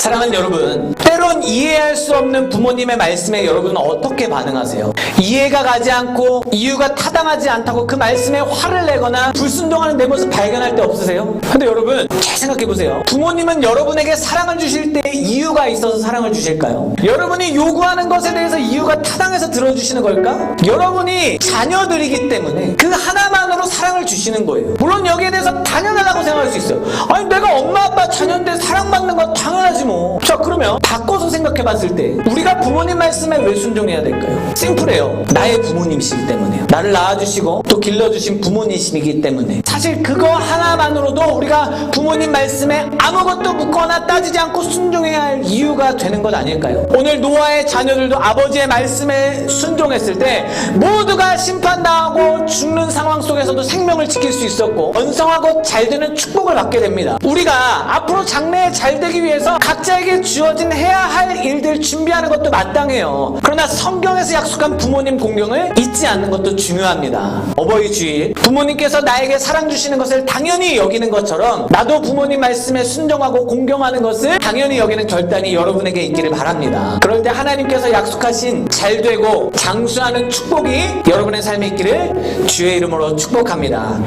사랑하는 여러분, 때론 이해할 수 없는 부모님의 말씀에 여러분은 어떻게 반응하세요? 이해가 가지 않고 이유가 타당하지 않다고 그 말씀에 화를 내거나 불순종하는 내 모습 발견할 때 없으세요? 근데 여러분, 잘 생각해 보세요. 부모님은 여러분에게 사랑을 주실 때 이유가 있어서 사랑을 주실까요? 여러분이 요구하는 것에 대해서 이유가 타당해서 들어주시는 걸까? 여러분이 자녀들이기 때문에 그 하나만으로 사랑을 주시는 거예요. 물론 여기에 대해서 당연하다고 생각할 수 있어요. 아니, 내가 엄마, 아빠, 자녀인데 사랑받는 건 당연하지 뭐. 자, 그러면 바꿔서 생각해 봤을 때 우리가 부모님 말씀에 왜 순종해야 될까요? 심 플해요. 나의 부모님이시기 때문에요. 나를 낳아주시고 또 길러주신 부모님이시기 때문에 사실 그거 하나만으로도 우리가 부모님 말씀에 아무것도 묻거나 따지지 않고 순종해야 할 이유가 되는 것 아닐까요? 오늘 노아의 자녀들도 아버지의 말씀에 순종했을 때 모두가 심판당하고 죽는 상황 속에서도 생명을 지킬 수 있었고 번성하고 잘 되는 축복을 받게 됩니다. 우리가 앞으로 장래에 잘 되기 위해서 각자에게 주어진 해야 할 일들 준비하는 것도 마땅해요. 그러나 성경에서 약속한 부모님 공경을 잊지 않는 것도 중요합니다. 어버이 주일 부모님께서 나에게 사랑 주시는 것을 당연히 여기는 것처럼 나도 부모님 말씀에 순종하고 공경하는 것을 당연히 여기는 결단이 여러분에게 있기를 바랍니다. 그럴 때 하나님께서 약속하신 잘 되고 장수하는 축복이 여러분의 삶에 있기를 주의 이름으로 축복합니다.